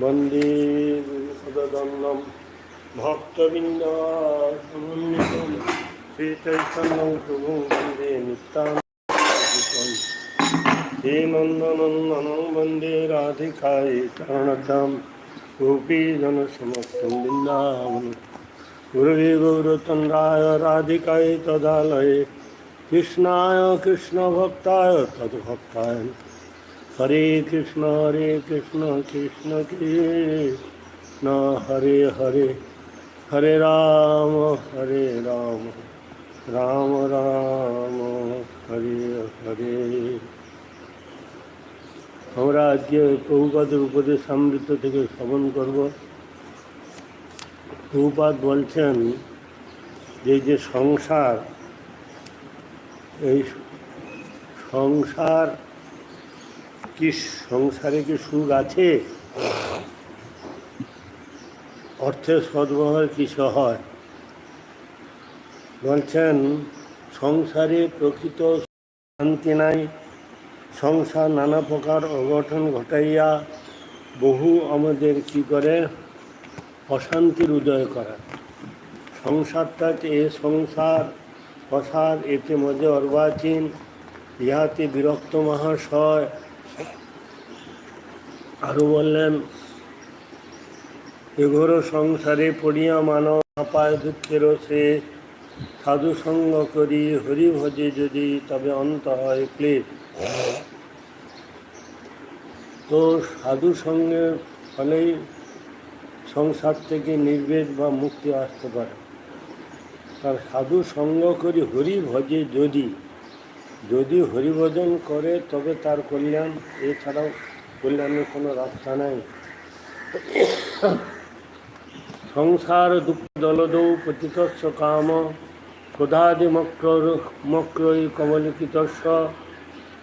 বন্দে সদদন্নম ভক্তবৃন্দাসমন্বিতম শ্রীচৈতন্যং প্রভুং বন্দে নিত্যানন্দম শ্রীনন্দনন্দনং বন্দে রাধিকায় চরণদাম গোপীজনসমস্तं বৃন্দাবন। গুরবে গৌরচন্দ্রায় রাধিকায় তদালয়ে কৃষ্ণায় কৃষ্ণভক্তায় তদ্ভক্তায়। হরে কৃষ্ণ হরে কৃষ্ণ কৃষ্ণ কৃষ্ণ হরে হরে হরে রাম হরে রাম রাম রাম, হরে হরে। আমরা আজকে প্রভুপাদের উপদেশ সমৃদ্ধ থেকে শ্রবণ করব। প্রভুপাদ বলছেন যে যে সংসার, এই সংসার কি সংসারে কি সুখ আছে? অর্থের সদ্ব্যবহার কিছু হয়? বলছেন, সংসারে প্রকৃত শান্তি নাই, সংসার নানা প্রকার অঘটন ঘটাইয়া বহু আমাদের কি করে? অশান্তির উদয় করা। সংসারটা এ সংসার, অসার, এতে মধ্যে অর্বাচীন, ইহাতে বিরক্ত মহাশয় আরও বললেন, এঘোর সংসারে পড়িয়া মানব পায় দুঃখের সে সাধু সঙ্গ করি হরি ভজে যদি তবে অন্ত হয় ক্লেশ। তো সাধু সঙ্গের ফলেই সংসার থেকে নির্বেদ বা মুক্তি আসতে পারে। তার সাধু সঙ্গ করি হরি ভজে যদি যদি হরিভজন করে তবে তার কল্যাণ এছাড়াও কল্যাণের কোনো রাস্তা নাই। সংসার দুঃখ দলদৌ পতিতস্য কাম ক্রোধাদি মক্র মক্রই কমলিকিতস্য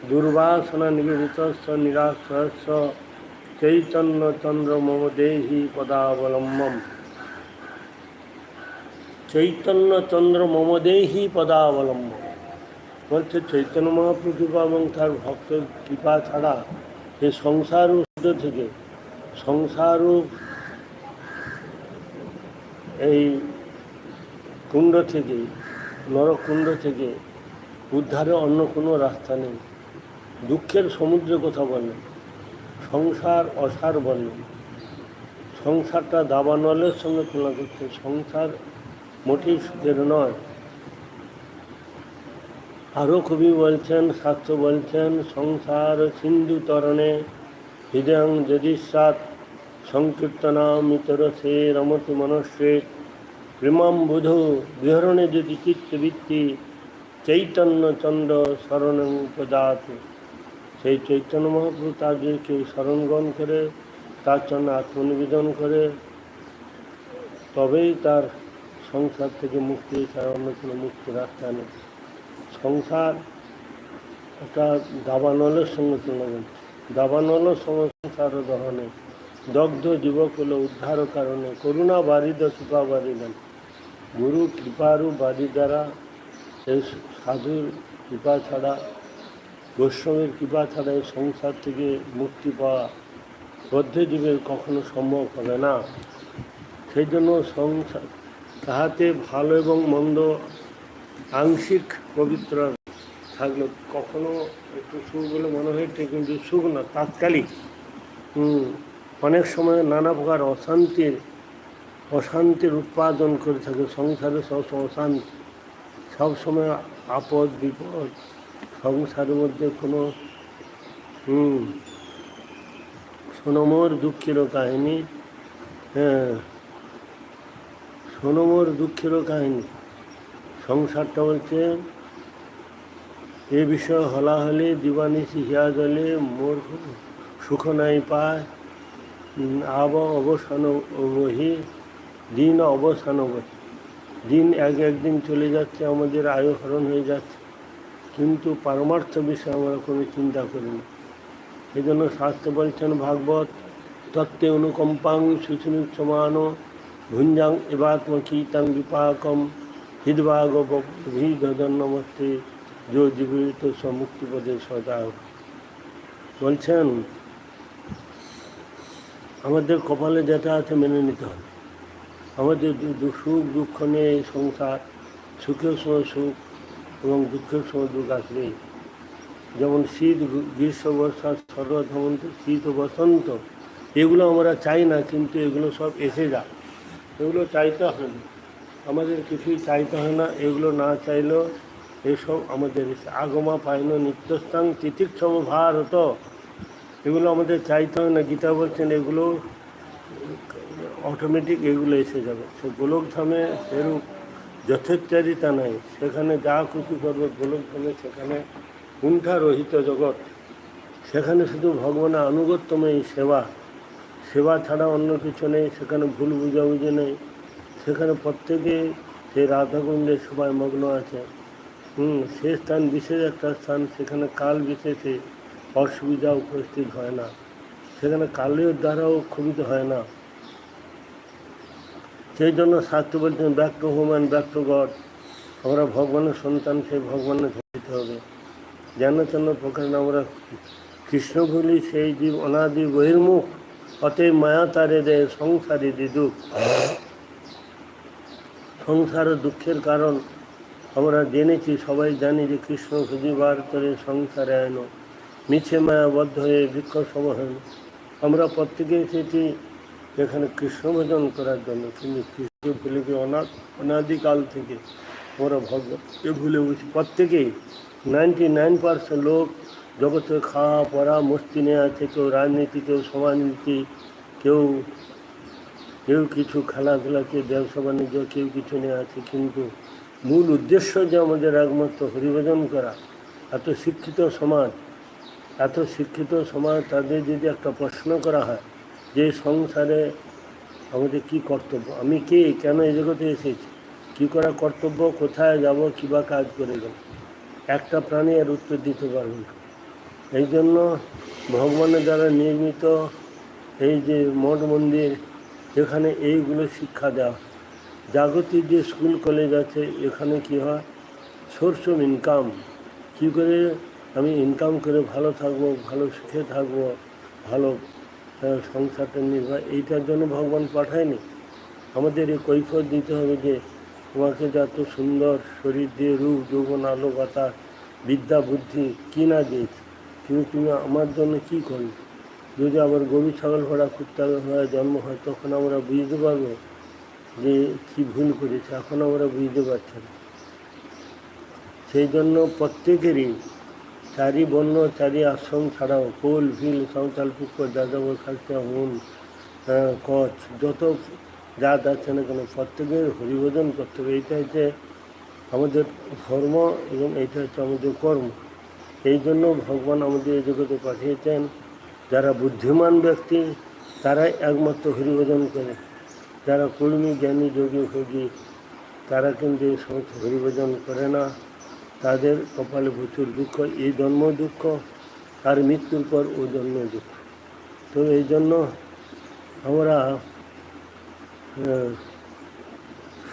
দুর্বাসনা নিবেদিতস্য, নিরাশ্রয়স্য, চৈতন্য চন্দ্র মম দেহি পদাবলম্বম। চৈতন্য চন্দ্র মম দেহি পদাবলম্বম। বলছে, চৈতন্য মহাপ্রভু এবং তার ভক্তের কৃপা ছাড়া সে সংসার থেকে সংসার এই কুণ্ড থেকে, নরকুণ্ড থেকে উদ্ধারে অন্য কোনো রাস্তা নেই। দুঃখের সমুদ্রে কথা বলেন সংসার অসার বলেন সংসারটা দাবানলের সঙ্গে তুলনা করছে সংসার মোটেই সুখের নয়। আরও কবি বলছেন, শাস্ত্র বলছেন, সংসার সিন্ধু তরণে হৃদয়ং যদিসাত সংকীর্তনামিতর সে রমতি মনস্বে প্রেমাম বুধ বিহরণে যদি চিত্তবৃত্তি চৈতন্য চন্দ্র শরণ উপজাত সেই চৈতন্য মহাপ্রভু তার যদি কেউ স্মরণগ্রহণ করে তার জন্য আত্মনিবেদন করে, তবেই তার সংসার থেকে মুক্তি ছাড়া অন্য কোনো মুক্তি রাস্তা নেই সংসার একটা দাবানলের সঙ্গে তুলনা করছে দাবানলের সংসার দহনে দগ্ধ যুবক হলো উদ্ধার কারণে করুণা বারিদ, কৃপা বারিদান গুরু কৃপারু বাড়ি দ্বারা এই সাধুর কৃপা ছাড়া, বৈষ্ণবের কৃপা ছাড়া এই সংসার থেকে মুক্তি পাওয়া বদ্ধজীবের কখনো সম্ভব হবে না। সেই জন্য সংসার তাহাতে ভালো এবং মন্দ আংশিক পবিত্র থাকলে কখনো একটু সুখ বলে মনে হয় ঠিক, কিন্তু সুখ না, তাৎকালিক। অনেক সময় নানা প্রকার অশান্তির অশান্তির উৎপাদন করে থাকে, সংসারে সবসময় অশান্তি। সবসময় আপদ, বিপদ, সংসারের মধ্যে কোনো, হুম সোনমোর দুঃখেরও কাহিনী হ্যাঁ সোনমোর দুঃখের কাহিনী। সংসারটা বলছে, এ বিষয় হলাহলে দিবানিশি হিয়া জলে মোর সুখ নাই পায়। আব অবসান বহি, দিন অবসান বহি। দিন এক একদিন চলে যাচ্ছে, আমাদের আয়ু হরণ হয়ে যাচ্ছে। কিন্তু পারমার্থ বিষয়ে আমরা কোনো চিন্তা করি না এই জন্য শাস্ত্র বলছেন, ভাগবত, তত্ত্বে অনুকম্পাং শুশুনি সমান ভুঞ্জাং এবাত্মকীতাং বিপাকম। হৃদভাগ নমস্তে যো জীবিত মুক্তিপদে সদা। বলছেন, আমাদের কপালে যেটা আছে মেনে নিতে হবে। আমাদের সুখ, দুঃখ নিয়ে সংসার, সুখের সময় সুখ এবং দুঃখের সময় দুঃখ আসবেই। যেমন শীত গ্রীষ্ম, বর্ষা, শরৎ, হেমন্ত, শীত বসন্ত, এগুলো আমরা চাই না, কিন্তু এগুলো সব এসে যায় এগুলো চাইতে হয় না। আমাদের কিছুই চাইতে হয় না, এগুলো না চাইলেও এসব আমাদের আগমা পাইন নিত্যস্থান তিতিক্ষম ভারত। এগুলো আমাদের চাইতে হয় না, গীতা বলছেন এগুলো অটোমেটিক এগুলো এসে যাবে। সে গোলকধামে সেরূপ যথেচ্চারিতা নাই, সেখানে যা কিছু করবে গোলকধামে, সেখানে কুণ্ঠা রহিত জগৎ। সেখানে শুধু ভগবানের আনুগত্যময় সেবা সেবা ছাড়া অন্য কিছু নেই, সেখানে ভুল বুঝাবুঝি নেই। সেখানে প্রত্যেকে সেই রাধাকুণ্ডে সবাই মগ্ন আছে। হুম, সে স্থান বিশেষ একটা স্থান, সেখানে কাল বিশেষে অসুবিধা উপস্থিত হয় না। সেখানে কালের দ্বারাও ক্ষুবিত হয় না। সেই জন্য শাস্ত্র বলছেন back to home back to God, আমরা ভগবানের সন্তান, সেই ভগবানের ধরিতে হবে। যেন জ্ঞানচন্দ্র প্রকাশ আমরা কৃষ্ণ ভুলি, সেই জীব অনাদি বহির্মুখ, অতএব মায়া তারে দেয়, সংসারে দিদুক সংসার দুঃখের কারণ। আমরা জেনেছি, সবাই জানি যে কৃষ্ণ খুঁজিবার করে সংসারে আইন। মিছে মায়াবদ্ধ হয়ে বৃক্ষ সমহেন আমরা প্রত্যেকে এসেছি এখানে কৃষ্ণ ভজন করার জন্য। কিন্তু কৃষ্ণ ভুলে গিয়ে অনাদ অনাদিকাল থেকে আমরা ভগবানকে ভুলে গেছি প্রত্যেকেই নাইনটি নাইন পার্সেন্ট লোক জগতে খাওয়া, পড়া, মস্তি নিয়ে আছে। কেউ রাজনীতি, কেউ সমাজনীতি, কেউ কেউ কিছু খেলাধুলা, কেউ ব্যবসা বাণিজ্য, কেউ কিছু নিয়ে আছে, কিন্তু মূল উদ্দেশ্য যে আমাদের একমাত্র হরিভজন করা, এত শিক্ষিত সমাজ, এত শিক্ষিত সমাজ তাদের যদি একটা প্রশ্ন করা হয়, যে সংসারে আমাদের কি কর্তব্য? আমি কে? কেন এই জগতে এসেছি? কী করা কর্তব্য? কোথায় যাব? কিবা কাজ করে গেল একটা প্রাণী আর উত্তর দিতে পারবে না। এই জন্য ভগবানের দ্বারা নির্মিত এই যে মঠ মন্দির এখানে এইগুলো শিক্ষা দেওয়া। জাগতিক যে স্কুল কলেজ আছে, এখানে কি হয়? সোর্স অফ ইনকাম কী করে আমি ইনকাম করে ভালো থাকব, ভালো সুখে থাকব, ভালো সংসারটা নির্বাহ এইটার জন্য ভগবান পাঠায়নি। আমাদের এই কৈফত দিতে হবে যে, তোমাকে যত সুন্দর শরীর দিয়ে রূপ, যৌবন, আলো, বাতাস, বিদ্যা, বুদ্ধি কী না দিয়েছে, কিন্তু তুমি আমার জন্য কী করবে? যদি আবার গরু ছাগল ঘোড়া কুত্তা ঘোড়া জন্ম হয়, তখন আমরা বুঝতে পারব যে কী ভুল করেছে। এখন আমরা বুঝতে পারছি না। সেই জন্য প্রত্যেকেরই চারি বন্য চারি আশ্রম ছাড়াও কোল, ভিল সাঁওতাল পুকুর যাদব খালসা হুন কচ্ছ যত জাত আছে না কেন, প্রত্যেকের হরিবোধন করতে হবে। এইটা হচ্ছে আমাদের ধর্ম এবং এইটা হচ্ছে আমাদের কর্ম। এই জন্য ভগবান আমাদের এই জগতে পাঠিয়েছেন। যারা বুদ্ধিমান ব্যক্তি, তারাই একমাত্র হরিভজন করে। যারা কর্মী, জ্ঞানী, যোগী, ভোগী, তারা কিন্তু এই সমস্ত হরিভজন করে না। তাদের কপালে প্রচুর দুঃখ, এই জন্ম দুঃখ, আর মৃত্যুর পর ও জন্ম দুঃখ। তো এই জন্য আমরা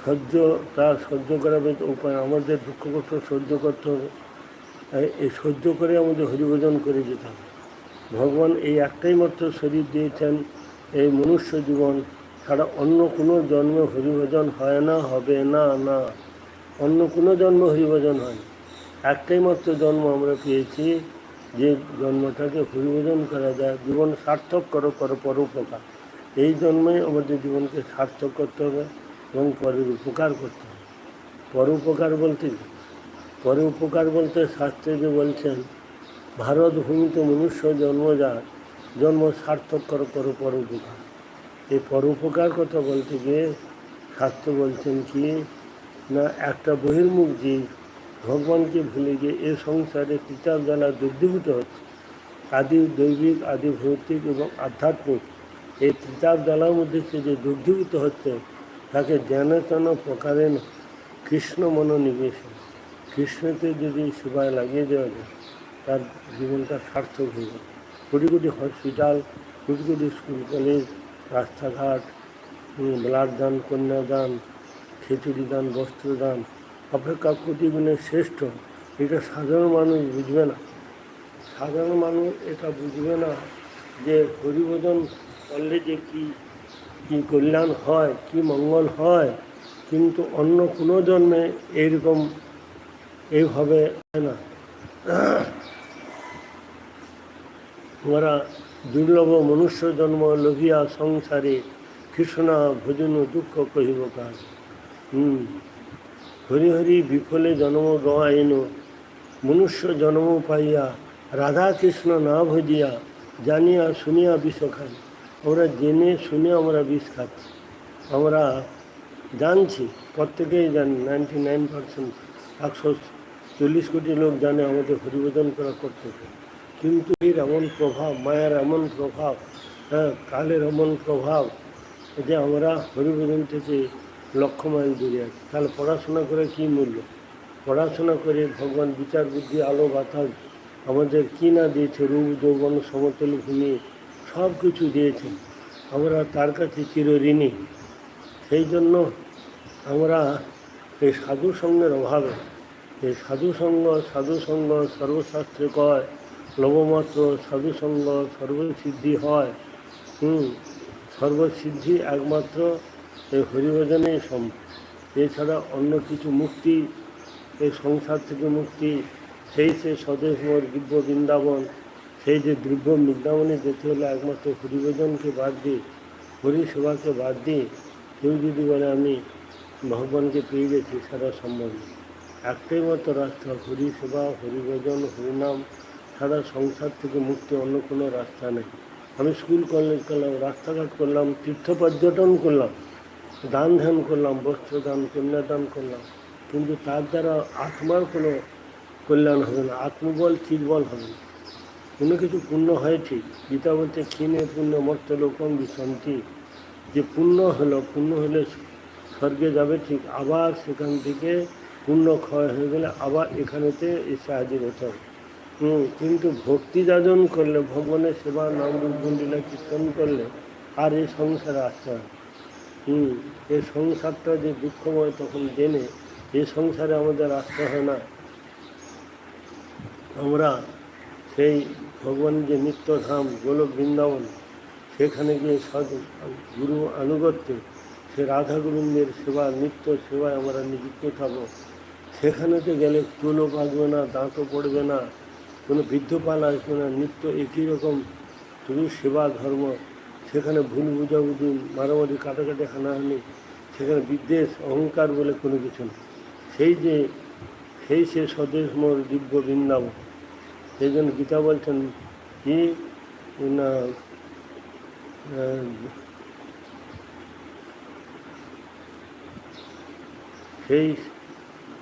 সহ্য, তা সহ্য মতো উপায়। আমাদের দুঃখ কষ্ট সহ্য করতে হবে। এই সহ্য করে আমাদের হরিভোজন করে যেতে হবে। ভগবান এই একটাই মাত্র শরীর দিয়েছেন, এই মনুষ্য জীবন ছাড়া অন্য কোনো জন্মে হরিভোজন হয় না, হবে না না। অন্য কোনো জন্ম হরিভোজন হয় একটাই মাত্র জন্ম আমরা পেয়েছি, যে জন্মটাকে হরিভোজন করা যায়, জীবন সার্থক করো করো, পরোপকার। এই জন্মে আমাদের জীবনকে সার্থক করতে হবে এবং পরের উপকার করতে হবে। পরোপকার বলতে কি? পরে উপকার বলতে শাস্ত্রে যে বলছেন ভারত ভূমিতে মনুষ্য জন্মজাত জন্ম সার্থক করো করো পরোপকার। এই পরোপকার কথা বলতে গিয়ে শাস্ত্র বলছেন কি, না একটা বহির্মুখ জীব ভগবানকে ভুলে গিয়ে এ সংসারে কিতাব জ্বালা দুর্দীভূত হচ্ছে। আদি দৈবিক, আদি ভৌতিক এবং আধ্যাত্মিক এই কিতাব জ্বালার মধ্যে সে যে দুর্দীভূত হচ্ছে, তাকে জ্ঞানতন প্রকারে কৃষ্ণ মনোনিবেশ। কৃষ্ণকে যদি সেবায় লাগিয়ে দেওয়া যায় তার জীবনটা সার্থক হয়ে crore crore hospital, crore crore school college, রাস্তাঘাট ব্লাড দান কন্যাদান খিচুড়ি দান বস্ত্রদান অপেক্ষা কোটি গুণে শ্রেষ্ঠ। এটা সাধারণ মানুষ বুঝবে না। সাধারণ মানুষ এটা বুঝবে না যে হরিভোজন করলে যে কী কী কল্যাণ হয়, কি মঙ্গল হয়, কিন্তু অন্য কোনো জন্মে এইরকম এইভাবে হয় না। আমরা দুর্লভ মনুষ্য জন্ম লোভিয়া সংসারে কৃষ্ণা ভোজন দুঃখ কহিব কাজ হুম হরি হরি বিফলে জন্ম গাইন মনুষ্য জন্ম পাইয়া রাধা কৃষ্ণ না ভজিয়া জানিয়া শুনিয়া বিষ খাই আমরা জেনে শুনে আমরা বিষ খাচ্ছি। আমরা জানছি, প্রত্যেকেই জানি নাইনটি নাইন পার্সেন্ট একশো চল্লিশ কোটি লোক জানে আমাদের হরিবোধন করা কর্তব্য। কিন্তু এর এমন প্রভাব, মায়ের এমন প্রভাব হ্যাঁ কালের এমন প্রভাব যে আমরা হরিবোধন থেকে লক্ষ মাইল দূরে আছি। তাহলে পড়াশোনা করে কী মূল্য? পড়াশোনা করে ভগবান বিচার বুদ্ধি, আলো, বাতাস আমাদের কী না দিয়েছে? রূপ, যৌবন, সমতল ভূমি সব কিছু দিয়েছেন। আমরা তার কাছে চিরঋণী সেই জন্য আমরা এই সাধু সঙ্গের অভাবে, এই সাধু সঙ্গ সাধু সর্বশাস্ত্রে কয় লবমাত্র সাধু সঙ্গ সর্বসিদ্ধি হয়। হুম, সর্বসিদ্ধি একমাত্র এই হরিভজনেই সম্ভব এছাড়া অন্য কিছু মুক্তি এই সংসার থেকে মুক্তি, সেই সে স্বদেশ দিব্য বৃন্দাবন, সেই যে দ্রব্য বৃন্দাবনে যেতে হলে একমাত্র হরিভজনকে বাদ দিয়ে হরি সেবাকে বাদ দিয়ে কেউ যদি বলে আমি ভগবানকে পেয়ে গেছি, সেটা সম্ভব একটাই মাত্র রাস্তা হরি সেবা হরিভজন, হরিনাম সারা সংসার থেকে মুক্তি অন্য কোনো রাস্তা নেই। আমি স্কুল কলেজ করলাম, রাস্তাঘাট করলাম, তীর্থ পর্যটন করলাম, দান ধ্যান করলাম, বস্ত্র দান কন্যাদান করলাম। কিন্তু তার দ্বারা আত্মার কোনো কল্যাণ হবে না, আত্মবল চিরবল হবে না। কোনো কিছু পূর্ণ হয় ঠিক গীতা বলতে ক্ষীণে, পুণ্য মর্ত লোকম বিশান্তি যে পুণ্য হলো পুণ্য হলে স্বর্গে যাবে, ঠিক আবার সেখান থেকে পুণ্য ক্ষয় হয়ে গেলে আবার এখানেতে এসে হাজির হতে হবে। হুম, কিন্তু ভক্তি যাজন করলে ভগবানের সেবা নাম রূপগুন্ডিলা কীর্তন করলে আর এই সংসারে আসতে হয় হুম এই সংসারটা যে দুঃখময় তখন জেনে এই সংসারে আমাদের আসতে হয় না। আমরা সেই ভগবানের যে নিত্যধাম গোলক বৃন্দাবন সেখানে গিয়ে সদ গুরু আনুগত্যে সে রাধা গোবিন্দের সেবা নিত্য সেবায় আমরা নিযুক্ত থাকব। সেখানেতে গেলে চুলও পাকবে না দাঁতও পড়বে না কোনো বৃদ্ধপাল আসবে না নিত্য একই রকম, শুধু সেবা ধর্ম। সেখানে ভুল বুঝাবুঝি, মারামারি, কাটাকাটি, হানাহানি, সেখানে বিদ্বেষ, অহংকার বলে কোনো কিছু নেই। সেই যে, সেই সে স্বদেশ মোর দিব্য বৃন্দাবন। সেই জন্য গীতা বলছেন কি, না সেই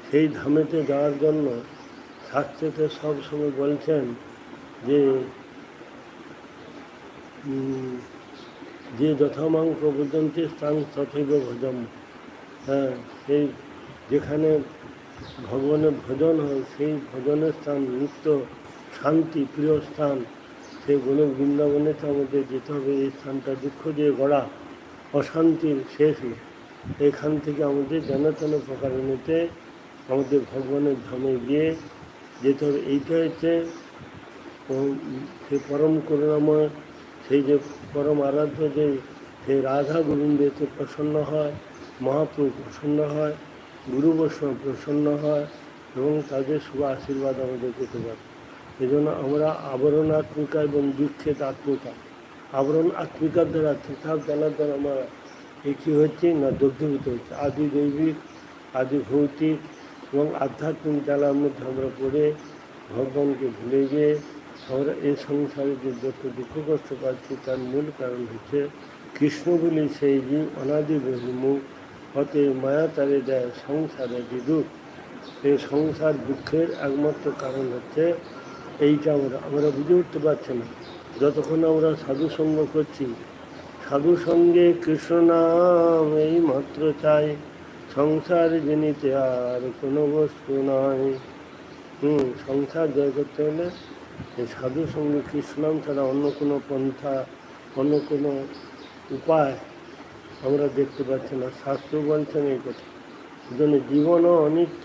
সেই ধামেতে যাওয়ার জন্য শাস্ত্রেতে সবসময় বলছেন যে যে যথামাং প্রবর্তন্তে স্থান তথৈব ভজম। হ্যাঁ সেই যেখানে ভগবানের ভজন হয়, সেই ভজনের স্থান, নিত্য শান্তি, প্রিয় স্থান সেই গোলক বৃন্দাবনেতে আমাদের যেতে হবে, এই স্থানটা দুঃখ দিয়ে গড়া, অশান্তির শেষ এখান থেকে আমাদের যেন তেন প্রকারে নিতে আমাদের ভগবানের ধামে গিয়ে যেতে হবে এইটা হচ্ছে সেই পরম করুণাময়, সেই যে পরম আরাধ্য যে সেই রাধা গোবিন্দেতে প্রসন্ন হয়, মহাপ্রভু প্রসন্ন হয়, গুরু বৈষ্ণব প্রসন্ন হয়, এবং তাদের শুভ আশীর্বাদ আমাদের পেতে পারে। এই জন্য আমরা আবরণ আত্মিকা এবং দীক্ষিত আত্মিকা। আবরণ আত্মিকার দ্বারা ঠিকঠাক জানার দ্বারা আমরা এই কী হচ্ছে না দগ্ধভূত হচ্ছে। আদি দৈবিক, আদি ভৌতিক এবং আধ্যাত্মিক জ্বালার মধ্যে আমরা পড়ে ভগবানকে ভুলে গিয়ে আমরা এই সংসারে যে যত দুঃখ কষ্ট পাচ্ছি, তার মূল কারণ হচ্ছে কৃষ্ণ বলি সেই জীব, অনাদি বহির্মুখ হতে মায়া তারে দেয়, সংসারে বিদুখ এই সংসার দুঃখের একমাত্র কারণ হচ্ছে এইটা আমরা আমরা বুঝে উঠতে পারছি না। যতক্ষণ আমরা সাধু সঙ্গ করছি, সাধু সঙ্গে কৃষ্ণ নাম এই মাত্র চাই। সংসার জেনিতে আর কোনো বস্তু নয় হুম, সংসার জয় করতে হলে সাধু সঙ্গে কৃষ্ণাম ছাড়া অন্য কোনো পন্থা, অন্য কোনো উপায় আমরা দেখতে পাচ্ছি না। শাস্ত্র বলছেন এই কথা। জন্য জীবন অনিত্য,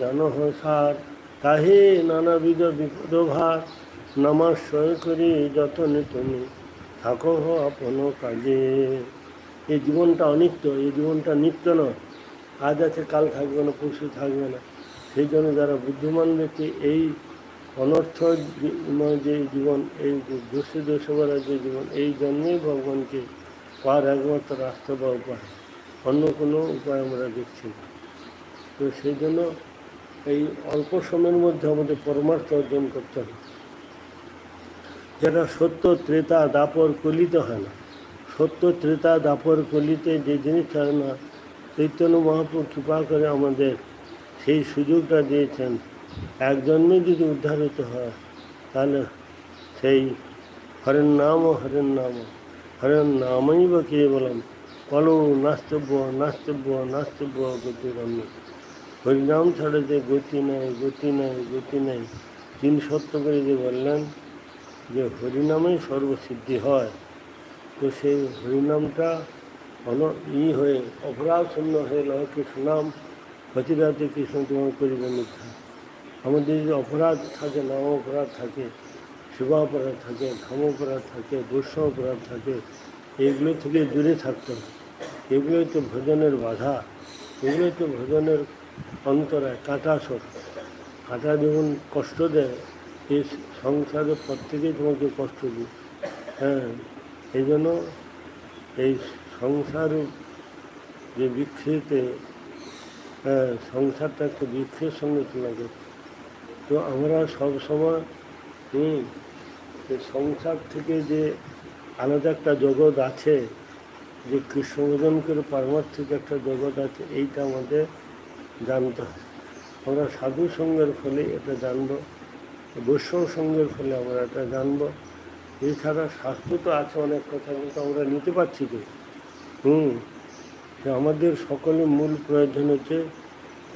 জানহ সার, তাহে নানাবিধ বিপদ ভার, নামাশ্রয় করি যতনে তুমি, থাকো আপন কাজে। এই জীবনটা অনিত্য, এই জীবনটা নিত্য নয়। আজ আছে, কাল থাকবে না, পরশু থাকবে না। সেই জন্য যারা বুদ্ধিমান ব্যক্তি, এই অনর্থ যে জীবন, এই যে দোষে দোষে যে জীবন, এই জন্যেই ভগবানকে পাওয়ার একমাত্র রাস্তা বা উপায়। অন্য কোনো উপায় আমরা দেখছি না। তো সেই জন্য এই অল্প সময়ের মধ্যে আমাদের পরমার্থ অর্জন করতে হবে। যেটা সত্য, ত্রেতা, দাপর কলিতে হয় না। সত্য, ত্রেতা, দাপর কলিতে যে জিনিস হয় না চৈতন্য মহাপ্রভু কৃপা করে আমাদের সেই সুযোগটা দিয়েছেন। এক জন্মে যদি উদ্ধার হতে হয়, তাহলে সেই হরেন নাম হরেন নাম হরেন নামই বা কে বললাম কলো নাস্তব্য নাস্তব্য নাস্তব্য গতিরম্য হরিনাম ছাড়া যে গতি নাই গতি নাই গতি নাই। তিন সত্য করে যে বললেন যে হরিনামেই সর্বসিদ্ধি হয়, তো সেই হরিনামটা অন ই হয়ে, অপরাধ শূন্য হয়ে লয় কৃষ্ণনাম প্রতিরাতে কৃষ্ণ তোমার করিবে মিথ্যা। আমাদের যদি অপরাধ থাকে নাম অপরাধ থাকে সেবা অপরাধ থাকে ধর্ম অপরাধ থাকে বৈষ্ণব অপরাধ থাকে, এগুলো থেকে দূরে থাকতে হবে। এগুলোই তো ভজনের বাধা, এগুলোই তো ভজনের অন্তরায় কাটা সর কাটা যখন কষ্ট দেয় এই সংসারের পর থেকেই তোমাকে কষ্ট দিই হ্যাঁ এই জন্য এই সংসার যে হ্যাঁ সংসারটা একটা বৃক্ষের সঙ্গে তুলনা করছে তো আমরা সব সময় হুম সংসার থেকে যে আলাদা একটা জগৎ আছে, যে কৃষ্ণভোজন করে পারমার্থিক একটা জগৎ আছে, এইটা আমাদের জানতে হবে আমরা সাধু সঙ্গের ফলে এটা জানব, বৈষ্ণব সঙ্গের ফলে আমরা এটা জানব। এছাড়া শাস্ত্র তো আছে অনেক কথা, কিন্তু আমরা নিতে পারছি তো হুম আমাদের সকলের মূল প্রয়োজন হচ্ছে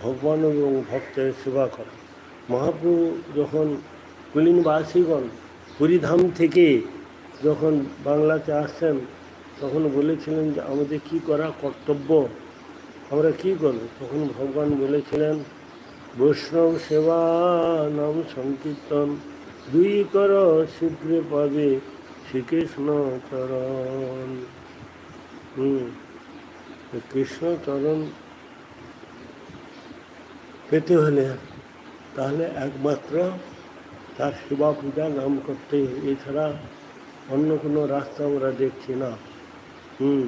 ভগবান এবং ভক্তের সেবা করা। মহাপ্রভু যখন কুলিনবাসীগণ পুরীধাম থেকে যখন বাংলাতে আসছেন, তখন বলেছিলেন যে আমাদের কি করা কর্তব্য, আমরা কি করব? তখন ভগবান বলেছিলেন, বৈষ্ণব সেবা নাম সংকীর্তন, দুই কর শীঘ্রে পাবে শ্রীকৃষ্ণ চরণ। হুম। তো কৃষ্ণ চরণ পেতে হলে তাহলে একমাত্র তার সেবা পূজা নাম করতে এছাড়া অন্য কোনো রাস্তা আমরা দেখছি না। হুম।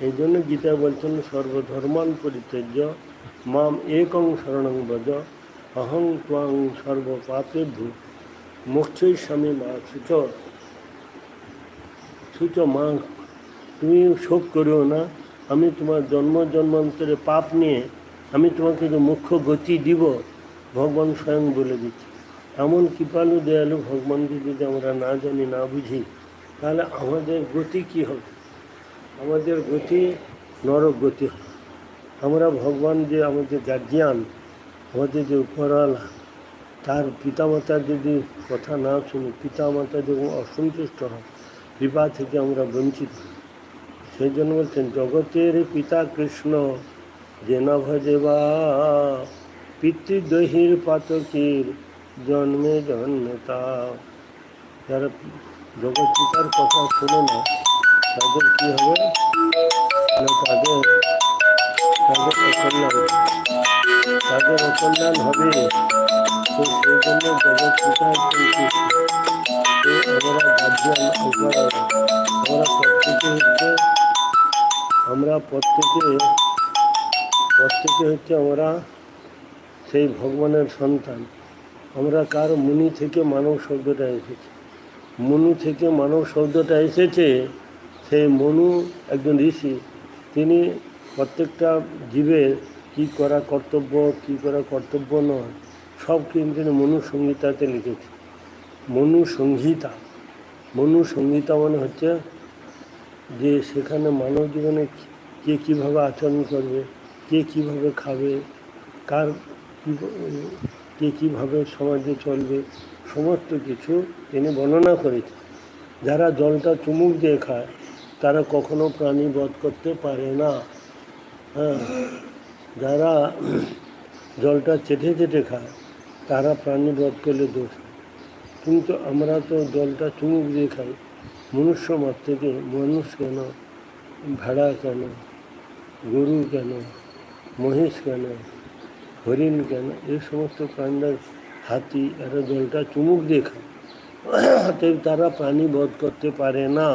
এই জন্য গীতা বলছেন, সর্বধর্মান পরিত্যজ্য, মাম একং শরণং বজ অহং ত্বাং সর্বপাপে ভূ মোক্ষই স্বামী মা সুচ সুচ মা তুমি শোক করিও না। আমি তোমার জন্ম জন্মান্তরে পাপ নিয়ে আমি তোমাকে যে মুখ্য গতি দিব, ভগবান স্বয়ং বলে দিচ্ছে। এমন কৃপালু, দয়ালু ভগবানকে যদি আমরা না জানি, না বুঝি, তাহলে আমাদের গতি কি হবে? আমাদের গতি নরক গতি হবে। আমরা ভগবান যে আমাদের গার্জিয়ান আমাদের যে উপরওয়ালা, তার পিতামাতার যদি কথা না শুনি, পিতামাতা যখন অসন্তুষ্ট হয় কৃপা থেকে আমরা বঞ্চিত হই। সেই জন্য বলছেন, জগতের পিতা কৃষ্ণ যে না ভজেবা, পিতৃদহির পাতকীর জন্মে জন্মে তা যারা জগৎ পিতার কথা শুনে না, তাদের কী হবে? না, তাদের তাদের অকল্যাণ। তাদের অকল্যাণ হবে। তো সেই জন্য জগৎ পিতার আমরা গার্জিয়ান আমরা হচ্ছে আমরা প্রত্যেকে প্রত্যেকে হচ্ছে আমরা সেই ভগবানের সন্তান। আমরা কার মুনি থেকে মানব শব্দটা এসেছে। মনু থেকে মানব শব্দটা এসেছে, সেই মনু একজন ঋষি, তিনি প্রত্যেকটা জীবের কী করা কর্তব্য, কী করা কর্তব্য নয়, সব কিন্তু তিনি মনু লিখেছে। মনু সংহিতা। মনু মানে হচ্ছে যে সেখানে মানব জীবনে কে কীভাবে আচরণ করবে, কে কীভাবে খাবে, কার কে কীভাবে সমাজে চলবে, সমস্ত কিছু তিনি বর্ণনা করেছেন। যারা জলটা চুমুক দিয়ে খায়, তারা কখনো প্রাণী বধ করতে পারে না। হ্যাঁ যারা জলটা চেটে চেটে খায়, তারা প্রাণী বধ করলে দোষ। কিন্তু আমরা তো জলটা চুমুক দিয়ে খাই মনুষ্য মত থেকে মানুষ কেন, ভেড়া কেন, গরু কেন, মহিষ কেন, হরিণ কেন এই সমস্ত প্রাণীরা হাতি এরা জলটা চুমুক দিয়ে খায়। অতএব তারা প্রাণী বধ করতে পারে না।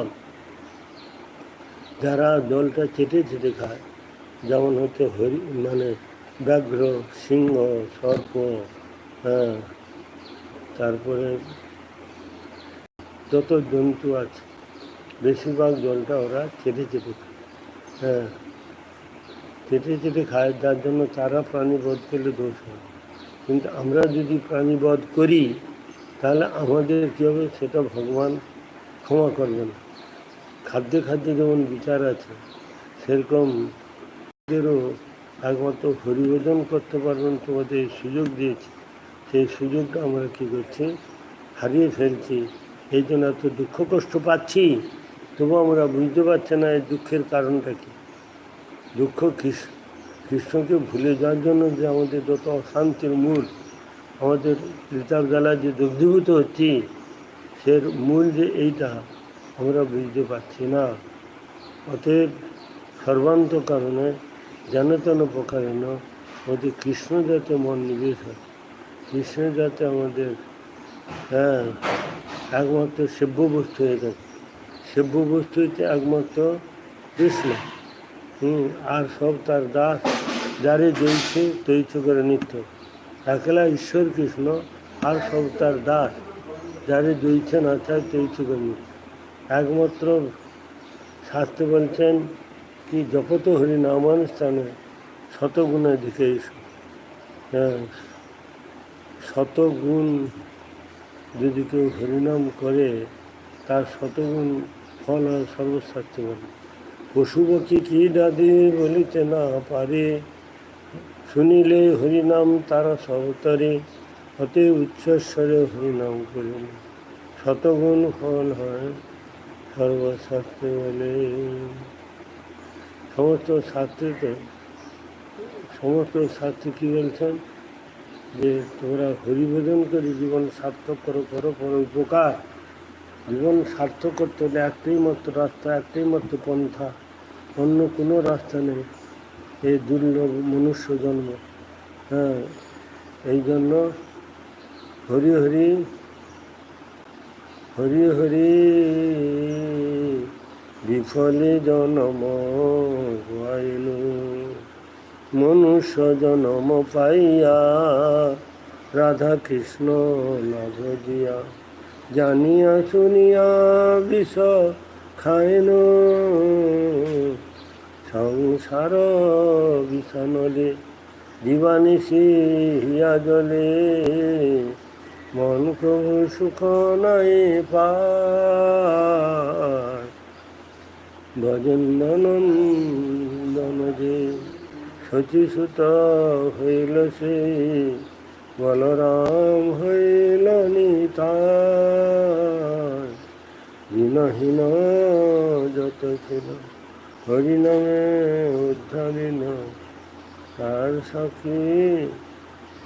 যারা জলটা চেটে চেটে খায়, যেমন হচ্ছে হরি মানে ব্যাঘ্র, সিংহ, সর্প হ্যাঁ তারপরে যত জন্তু আছে, বেশিরভাগ জলটা ওরা চেটে চেটে খায়। হ্যাঁ চেটে চেটে খায়, যার জন্য তারা প্রাণী বধ করলে দোষ হয়। কিন্তু আমরা যদি প্রাণী বধ করি, তাহলে আমাদের কী হবে? সেটা ভগবান ক্ষমা করবে না খাদ্যে খাদ্যে যেমন বিচার আছে, সেরকম ওদেরও একমাত্র হরিভোজন করতে পারবেন তোমাদের সুযোগ দিয়েছে। সেই সুযোগটা আমরা কী করছি? হারিয়ে ফেলছি। এই জন্য এত দুঃখ কষ্ট পাচ্ছি। তবু আমরা বুঝতে পারছি না এই দুঃখের কারণটা কি। দুঃখ কৃষ্ণ কৃষ্ণকে ভুলে যাওয়ার জন্য যে আমাদের যত অশান্তির মূল, আমাদের জ্বালা যে দগ্ধীভূত হচ্ছি, সের মূল যে এইটা আমরা বুঝতে পারছি না। অতএব সর্বান্ত কারণে জানতন প্রকারেণ আমাদের কৃষ্ণ যাতে মন নিবেশ হয়, কৃষ্ণ যাতে আমাদের হ্যাঁ একমাত্র সেব্য বস্তু হয়ে থাকে সেব্য বস্তু হচ্ছে একমাত্র কৃষ্ণ। হুম, আর সব তার দাস যারে জয়ছে তৈছ করে নিত্য। একলা ঈশ্বর কৃষ্ণ, আর সব তার দাস যারে জয়ছে না চায় তৈছ করে নিত্য। একমাত্র শাস্ত্রে বলছেন কি, জপত হরি নামানুষ্ঠানে শতগুণে দিকে হ্যাঁ শতগুণ যদি কেউ হরিনাম করে, তার শতগুণ ফল হয় সর্বশ্রেষ্ঠ বলে পশু পক্ষী কি দাদি বলিতে না পারে, শুনিলে হরিনাম তারা সবতরে অতে উচ্চস্বরে হরিনাম করিল। শতগুণ ফল হয় সর্বশাস্ত্রে বলে। সমস্ত শাস্ত্রীতে সমস্ত শাস্ত্রী কী বলছেন? যে তোমরা হরিভোজন করে জীবন সার্থক করো করো করো, উপকার। জীবন সার্থক করতে হলে একটাই মাত্র রাস্তা, একটাই মাত্র পন্থা। অন্য কোনো রাস্তা নেই। এই দুর্লভ মনুষ্য জন্ম। হ্যাঁ এই জন্য হরি হরি হরি হরি, বিফলে জনম গাইল মনুষ্য জনম পাইয়া রাধা কৃষ্ণ লাভ দিয়া। জানিয়া শুনিয়া বিষ খায়ন সংসার বিষানলে দিবানিশি হিয়া জলে মন প্রভু সুখ নাই পায়। ভজন যে শচীসুত হইল সে, বলরাম হইল নিতায় যত ছিল, হরিনামে উদ্ধারিন তার সাক্ষী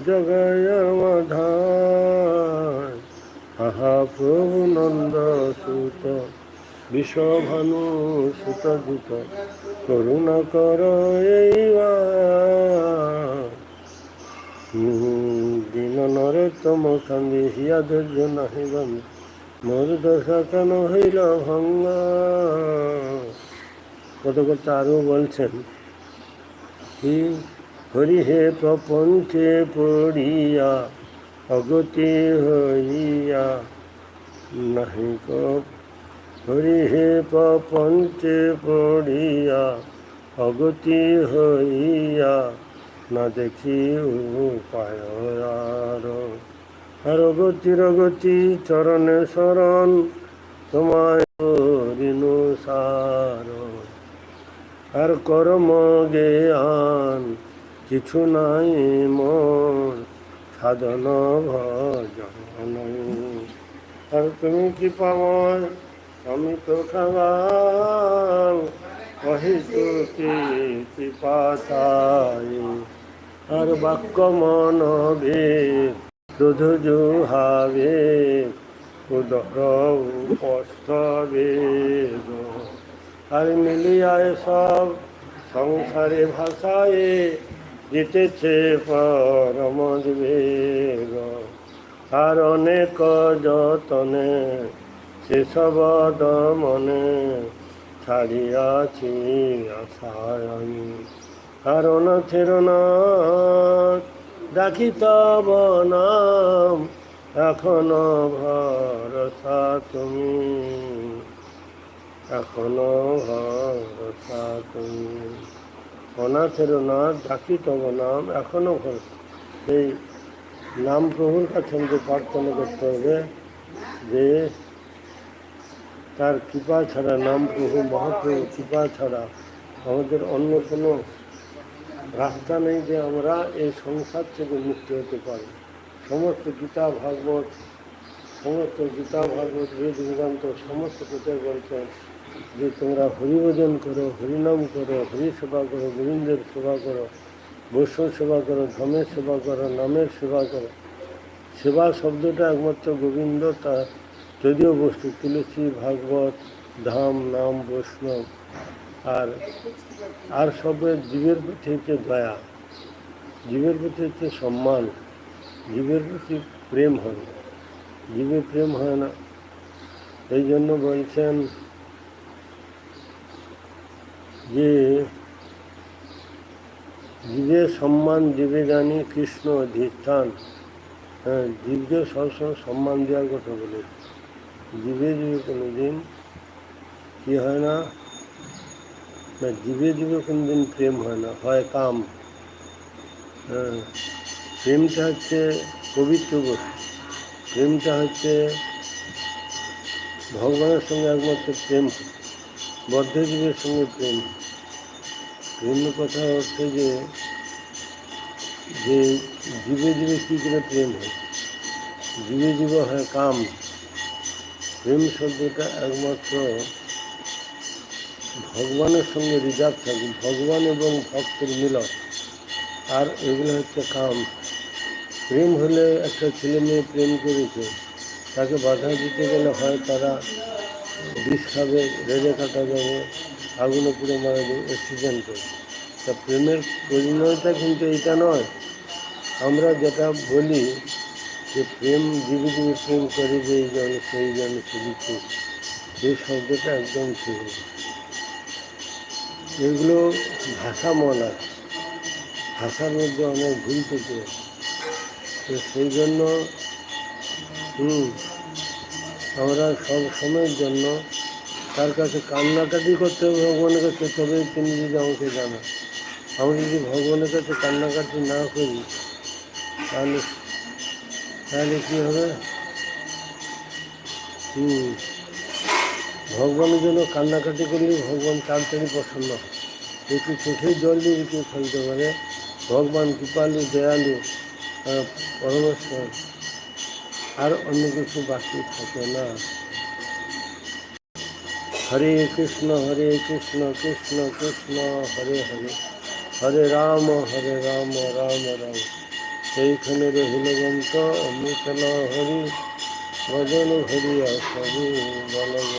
জগায় মাধায় আহা প্রভু নন্দ সুত বিশ্বভানু সুত করুণা কর দিন নরে তম কান্দি, হিয়া ধৈর্য নাহি বন্ধ। মোর দশা কেন হইল ভঙ্গ? কত কত আরও বলছেন কি হরি হে প্রপঞ্চে পড়িয়া, অগতি হইয়া নাহি কপ হরি হে প্রপঞ্চে পড়িয়া, অগতি হইয়া, না দেখি উপায় আর। গতি চরণে শরণ, তোমায় সার। আর কর্ম জ্ঞান কিছু নাই মন সাধন ভজন আর তুমি কি পাওয়ার? আমি তো খাবার কহিত কি কৃপা চাই। আর বাক্য মন বে ক্রোধ জুহাবে, উদর উপস্থবেদ আর মিলিয়ায় সব সংসারে ভাষায় জিতেছে পরম বেগ আর অনেক যতনে সেসব মনে ছাড়িয়াছি আমি। কারণ ছিল না তব নাম এখনও ভরসা তুমি। এখনও ভরসা তুমি। অনাথের না ডাকি তব নাম এখনও ভরসা। এই নাম প্রভুর কাছে প্রার্থনা করতে হবে যে তার কৃপা ছাড়া, নাম প্রভু মহাপ্রভু কৃপা ছাড়া আমাদের অন্য কোনো রাস্তা নেই যে আমরা এই সংসার থেকে মুক্তি হতে পারি। সমস্ত গীতা, ভাগবত, সমস্ত গীতা, ভাগবত বেদ বেদান্ত, সমস্ত কোথায় বলছেন যে তোমরা হরিভোজন করো, হরিনাম করো হরি সেবা করো, গোবিন্দের সেবা করো, বৈষ্ণব সেবা করো, ধর্মের সেবা করো, নামের সেবা করো, সেবা শব্দটা একমাত্র গোবিন্দ তার যদিও বস্তু তুলসী ভাগবত, ধাম, নাম, বৈষ্ণব, আর আর সবের জীবের প্রতি হচ্ছে দয়া। জীবের প্রতি হচ্ছে সম্মান, জীবের প্রতি প্রেম হয় না। জীবের প্রেম হয় না। এই জন্য বলছেন যে জীবের সম্মান, জীবে জানি কৃষ্ণ অধিষ্ঠান। হ্যাঁ জীবকে সবসময় সম্মান দেওয়ার কথা বলে জীবে জীবে কোনো দিন কী হয় না? না জীবে জীবে কোনো দিন প্রেম হয় না, হয় কাম। হ্যাঁ প্রেমটা হচ্ছে পবিত্র বস্তু। প্রেমটা হচ্ছে ভগবানের সঙ্গে একমাত্র প্রেম। বদ্ধজীবের সঙ্গে প্রেম। প্রেম কথা হচ্ছে যে যে জীবে জীবে কী করে প্রেম হয়? জীবে জীবে হয় কাম। প্রেম শব্দটা একমাত্র ভগবানের সঙ্গে রিজার্ভ থাকে। ভগবান এবং ভক্তের মিলন। আর এগুলো হচ্ছে কাম। প্রেম হলে একটা ছেলে মেয়ে প্রেম করেছে, তাকে বাধা দিতে গেলে হয় তারা বিষ খাবে রেড়ে কাটা যাবে, আগুনে পুড়ে মারা যাবে অ্যাক্সিডেন্ট তা প্রেমের পরিণয়টা কিন্তু এটা নয়। আমরা যেটা বলি যে প্রেম জীবী জীবী প্রেম করে যে জন সেই জন শুধু এই শব্দটা একদম ঠিক এগুলো ভাষা মনা। ভাষার মধ্যে অনেক ভুল থেকে তো সেই জন্য, হুম, আমরা সব সময়ের জন্য তার কাছে কান্নাকাটি করতে হবে ভগবানের কাছে? তবে তিনি যদি আমাকে জানা আমি যদি ভগবানের কাছে কান্নাকাটি না করি, তাহলে তাহলে কী হবে? হুম। ভগবানের জন্য কান্নাকাটি করলে ভগবান তাড়াতাড়ি হয় একটু চোখের জল দিয়ে একটু ফেলতে পারে ভগবান কৃপালু, দয়ালু পরমেশ্বর। আর অন্য কিছু বাকি থাকে না। হরে কৃষ্ণ হরে কৃষ্ণ কৃষ্ণ কৃষ্ণ, হরে হরে। হরে রাম হরে রাম রাম রাম। সেইখানে রহিলবন্ত অমৃতল হরি ভজন হরি সবু বল।